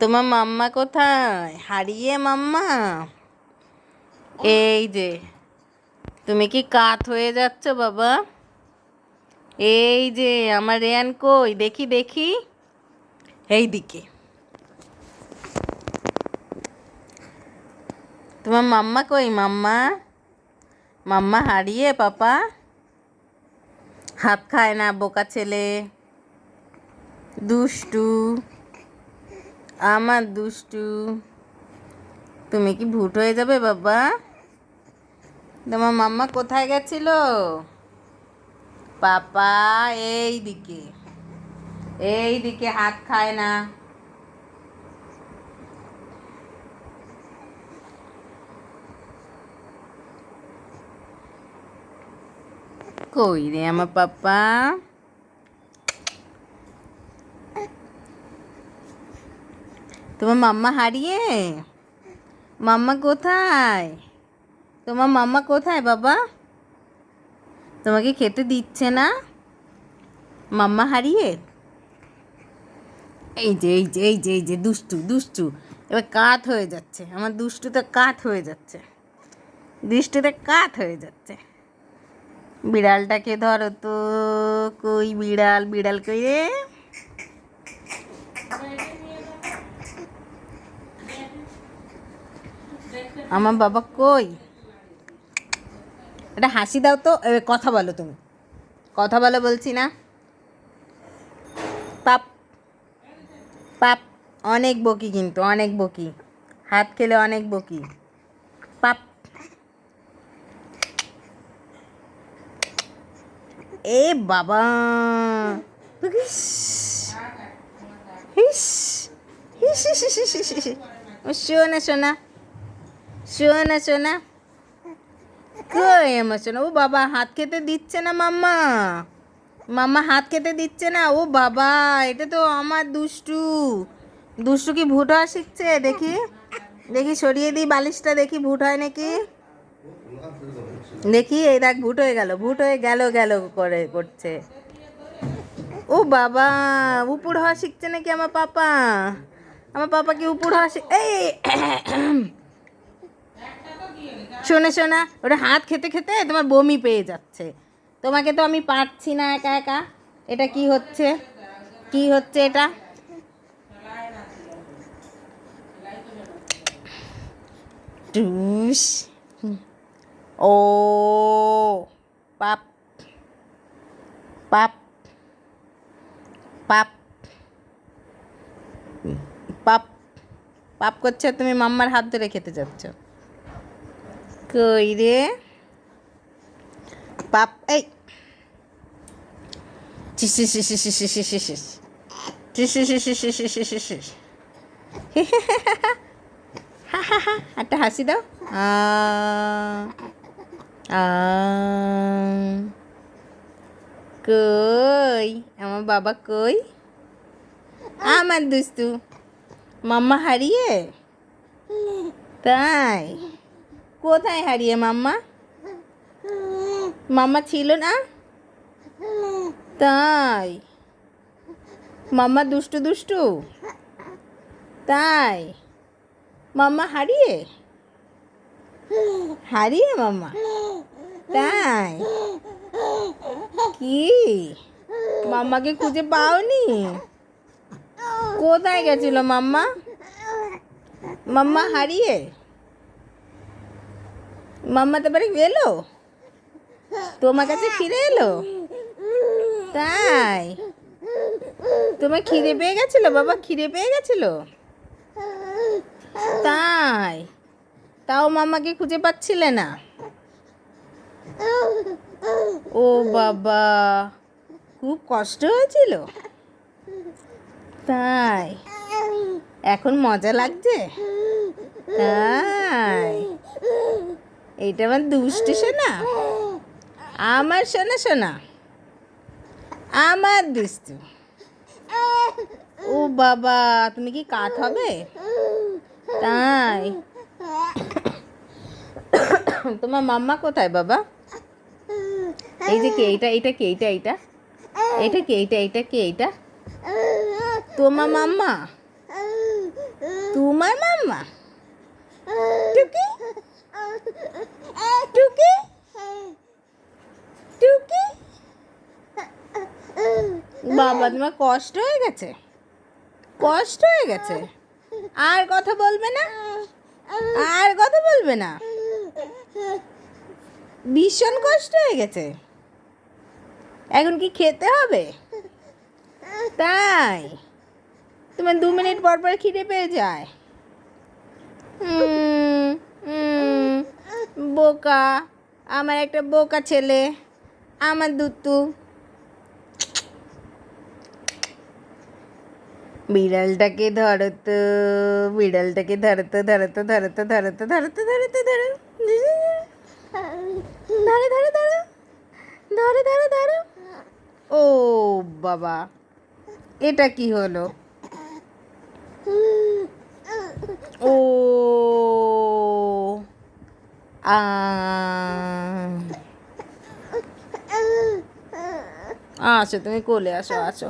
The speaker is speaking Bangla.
তোমার মাম্মা কোথায়? হারিয়ে মাম্মা? এই যে, তুমি কি কাত হয়ে যাচ্ছ বাবা? এই যে, আমার রেয়ান কই? দেখি দেখি। এই দিকে তোমার মাম্মা কই, মাম্মা? মাম্মা হারিয়ে, পাপা? হাত খায় না বোকা ছেলে। দুষ্টু। আমার দুষ্টু। তুমি কি ভুট হয়ে যাবে, বাবা? তোমার মাম্মা কোথায় গেছিল? পাপা এই দিকে এই দিকে হাত খায় না। কই রে আমার পাপা? তোমার মাম্মা হারিয়ে? মাম্মা কোথায়? তোমার মাম্মা কোথায় বাবা? তোমাকে খেতে দিচ্ছে না? মাম্মা হারিয়ে? এই যে এই যে এই যে এই যে, দুষ্টু দুষ্টু। এবার কাত হয়ে যাচ্ছে। আমার দুষ্টুতে কাত হয়ে যাচ্ছে। দুষ্টুতে কাত হয়ে যাচ্ছে। বিড়ালটাকে ধরো তো। কই বিড়াল? বিড়াল কই রে? আমার বাবা কই? এটা হাসি দাও তো কথা বলো তুমি। কথা বলো বলছি না। পাপ পাপ অনেক বকি কিন্তু অনেক বকি। হাত খেলে অনেক বকি। পাপ। এ বাবা। ইস, ইস, ইস, ইস, ইস। ও, শোনা শোনা। শোনা শোনা। কই আমার শোনা। ও বাবা, হাত খেতে দিচ্ছে না মাম্মা। মাম্মা, হাত খেতে দিচ্ছে না। ও বাবা, এটা তো আমার দুষ্টু। দুষ্টু কি ভুট হওয়া শিখছে? দেখি। দেখি, সরিয়ে দিই বালিশটা। দেখি, ভুট হয় নাকি? দেখি, এই দেখ, ভুট হয়ে গেল। ভুট হয়ে গেল গেল করে, করছে। ও বাবা, উপর হওয়া শিখছে নাকি আমার পাপা? আমার পাপা কি উপর হওয়া শিখ এই শোনে, শোনা ওটা হাত খেতে খেতে তোমার বমি পেয়ে যাচ্ছে। তোমাকে তো আমি পারছি না একা একা। এটা কি হচ্ছে? কি হচ্ছে এটা? টুস। ও, পাপ। পাপ। পাপ। পাপ। পাপ করছে, তুমি মাম্মার হাত ধরে খেতে যাচ্ছ। কই রে পাপ এই একটা হাসি দাও কই আমার বাবা কই আমার দুস্তু মাম্মা হারিয়ে তাই কোথায় হারিয়ে মাম্মা? মাম্মা ছিল না? তাই। মাম্মা দুষ্টু দুষ্টু? তাই। মাম্মা হারিয়ে? হারিয়ে মাম্মা? তাই। কি? মাম্মাকে খুঁজে পাওনি? কোথায় গেছিল মাম্মা? মাম্মা হারিয়ে? মাম্মা বাড়ি এলো তোমার কাছে ফিরে এলো? তাই? তোমার খিদে পেয়ে গেছিল, বাবা? খিদে পেয়ে গেছিল? তাই? তাও মাম্মাকে খুঁজে পাচ্ছিলে না? ও বাবা, খুব কষ্ট হয়েছিল? তাই? এখন মজা লাগছে? তাই? এইটা আমার দুষ্টু শোনা আমার সোনা শোনা আমার দুষ্টু। ও বাবা, তুমি কি কাঠ হবে? তাই। তোমার মাম্মা কোথায় বাবা? এই যে কে, এইটা এইটা কে, এইটা এইটা? এইটা কে, এইটা এইটা কে, এইটা? তোমার মাম্মা? তোমার মাম্মা? তোমার কষ্ট হয়ে গেছে? কষ্ট হয়ে গেছে? আর কথা বলবে না? আর কথা বলবে না? ভীষণ কষ্ট হয়ে গেছে। এখন কি খেতে হবে? তাই। তোমার দু মিনিট পর পর খিদে পেয়ে যায়। বোকা। আমার একটা বোকা ছেলে। আমার দুতু বিড়ালটাকে ধরো তো বিড়ালটাকে ধরো তো ধরো তো ধরো তো ধরো ধরো ধরো ধরো ধরো ধরো ধরো ও বাবা এটা কি হলো ও আ আসো তুমি কোলে আসো আসো